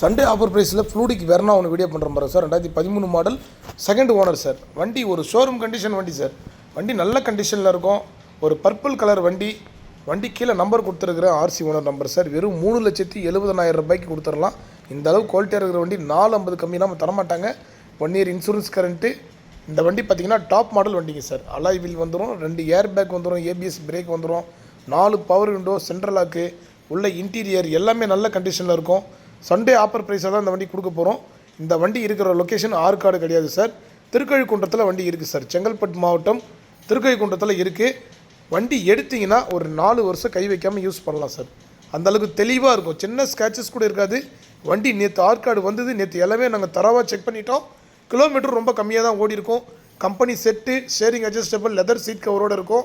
Sunday offer ப்ரைஸில் ஃப்ளூடிக்கு Verna ஒன்று video பண்ணுற மாதிரி சார் ரெண்டாயிரத்தி பதிமூணு மாடல் செகண்ட் ஓனர் சார் வண்டி ஒரு ஷோரூம் கண்டிஷன் வண்டி சார் வண்டி நல்ல கண்டிஷனில் இருக்கும். ஒரு பர்பிள் கலர் வண்டி. வண்டி கீழே நம்பர் கொடுத்துருக்குற ஆர்சி ஓனர் நம்பர் சார் வெறும் மூணு லட்சத்தி எழுபதனாயிரம் ரூபாய்க்கு கொடுத்துடலாம். இந்த அளவு குவாலிட்டியாக இருக்கிற வண்டி நாலு ஐம்பது கம்மி நம்ம தரமாட்டாங்க. ஒன் இயர் இன்சூரன்ஸ் கரண்ட்டு இந்த வண்டி பார்த்தீங்கன்னா டாப் மாடல் வண்டிங்க சார் அலாய் வீல் வந்துடும் ரெண்டு ஏர் பேக் வந்துடும் ஏபிஎஸ் பிரேக் வந்துடும் நாலு பவர் விண்டோ சென்ட்ரல் லாக்கு உள்ள இன்டீரியர் எல்லாமே நல்ல கண்டிஷனில் இருக்கும். சண்டே ஆஃபர் ப்ரைஸாக தான் இந்த வண்டி கொடுக்க போகிறோம் இந்த வண்டி இருக்கிற லொக்கேஷன் ஆற்காடு கிடையாது சார் திருக்கழிக்குன்றத்தில் வண்டி இருக்குது சார் செங்கல்பட்டு மாவட்டம் திருக்கழிக்குன்றத்தில் இருக்குது வண்டி எடுத்தீங்கன்னா ஒரு நாலு வருஷம் கை வைக்காமல் யூஸ் பண்ணலாம் சார் அந்த அளவுக்கு தெளிவாக இருக்கும். சின்ன ஸ்க்ராச்சஸ் கூட இருக்காது. வண்டி நேற்று ஆற்காடு வந்தது. நேற்று எல்லாமே நாங்கள் தரவாக செக் பண்ணிட்டோம். கிலோமீட்டர் ரொம்ப கம்மியாக தான் ஓடி இருக்கும். Company set sharing adjustable leather seat கவரோடு இருக்கும்.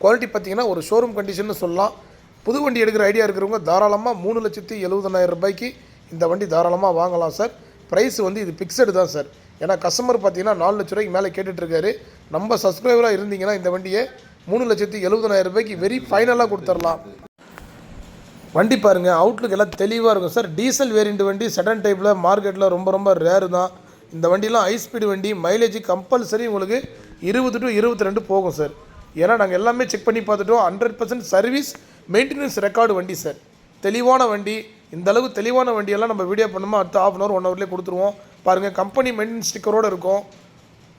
குவாலிட்டி பார்த்தீங்கன்னா ஒரு ஷோரூம் கண்டிஷன் சொல்லலாம். புது வண்டி எடுக்கிற ஐடியா இருக்கிறவங்க தாராளமாக மூணு லட்சத்தி எழுபதனாயிரம் ரூபாய்க்கு இந்த வண்டி தாராளமாக வாங்கலாம் சார் ப்ரைஸ் வந்து இது ஃபிக்ஸடு தான் சார் ஏன்னா கஸ்டமர் பார்த்தீங்கன்னா நாலு லட்ச ரூபாய்க்கு மேலே கேட்டுட்ருக்காரு. நம்ம சப்ஸ்கிரைபராக இருந்தீங்கன்னா இந்த வண்டியை மூணு லட்சத்தி எழுபதனாயிரம் ரூபாய்க்கு வெரி ஃபைனலாக கொடுத்துடலாம். வண்டி பாருங்கள் அவுட்லுக் எல்லாம் தெளிவாக இருக்கும் சார் டீசல் வேரியண்ட் வண்டி செடன் டைப்பில் மார்க்கெட்டில் ரொம்ப ரொம்ப ரேரு தான். இந்த வண்டிலாம் ஹை ஸ்பீடு வண்டி மைலேஜ் கம்பல்சரி உங்களுக்கு இருபது டு இருபத்தி ரெண்டு போகும் சார் ஏன்னா நாங்கள் எல்லாமே செக் பண்ணி பார்த்துட்டோம். Hundred percent service maintenance record வண்டி சார் தெளிவான வண்டி. இந்த அளவு தெளிவான வண்டியெல்லாம் நம்ம வீடியோ பண்ணோமா அடுத்த ஆஃப் அன் ஹவர் ஒன் ஹவர்லேயே கொடுத்துருவோம். பாருங்கள் கம்பெனி மெயின்டெனன்ஸ் ஸ்டிக்கரோடு இருக்கும்.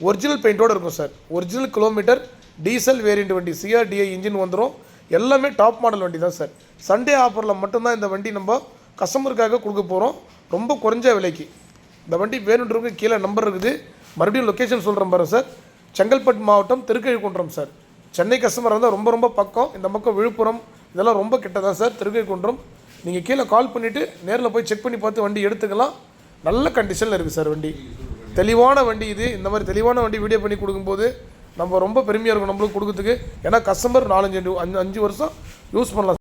ஒரிஜினல் பெயிண்டோடு இருக்கும் sir original kilometre diesel variant வண்டி சிஆர்டிஐ இன்ஜின் வந்துடும் எல்லாமே டாப் மாடல் வண்டி தான் சார் சண்டே ஆஃபரில் மட்டும்தான் இந்த வண்டி நம்ம கஸ்டமருக்காக கொடுக்க போகிறோம் ரொம்ப குறைஞ்ச விலைக்கு. இந்த வண்டி வேணுன்றவங்க கீழே நம்பர் இருக்குது. மறுபடியும் லொக்கேஷன் சொல்கிறேன் பாருங்க சார் செங்கல்பட்டு மாவட்டம் திருக்கழிக்குன்றம் சார் சென்னை கஸ்டமர் இருந்தால் ரொம்ப ரொம்ப பக்கம். இந்த பக்கம் விழுப்புரம் இதெல்லாம் ரொம்ப கிட்ட தான் சார். குன்றம் நீங்கள் கீழே கால் பண்ணிவிட்டு நேரில் போய் செக் பண்ணி பார்த்து வண்டி எடுத்துக்கலாம். நல்ல கண்டிஷனில் இருக்குது சார் வண்டி. தெளிவான வண்டி இது. இந்த மாதிரி தெளிவான வண்டி வீடியோ பண்ணி கொடுக்கும்போது நம்ம ரொம்ப பெருமையாக இருக்கும் நம்மளுக்கு கொடுக்கறதுக்கு. ஏன்னா கஸ்டமர் நாலஞ்சு அஞ்சு அஞ்சு வருஷம் யூஸ் பண்ணலாம்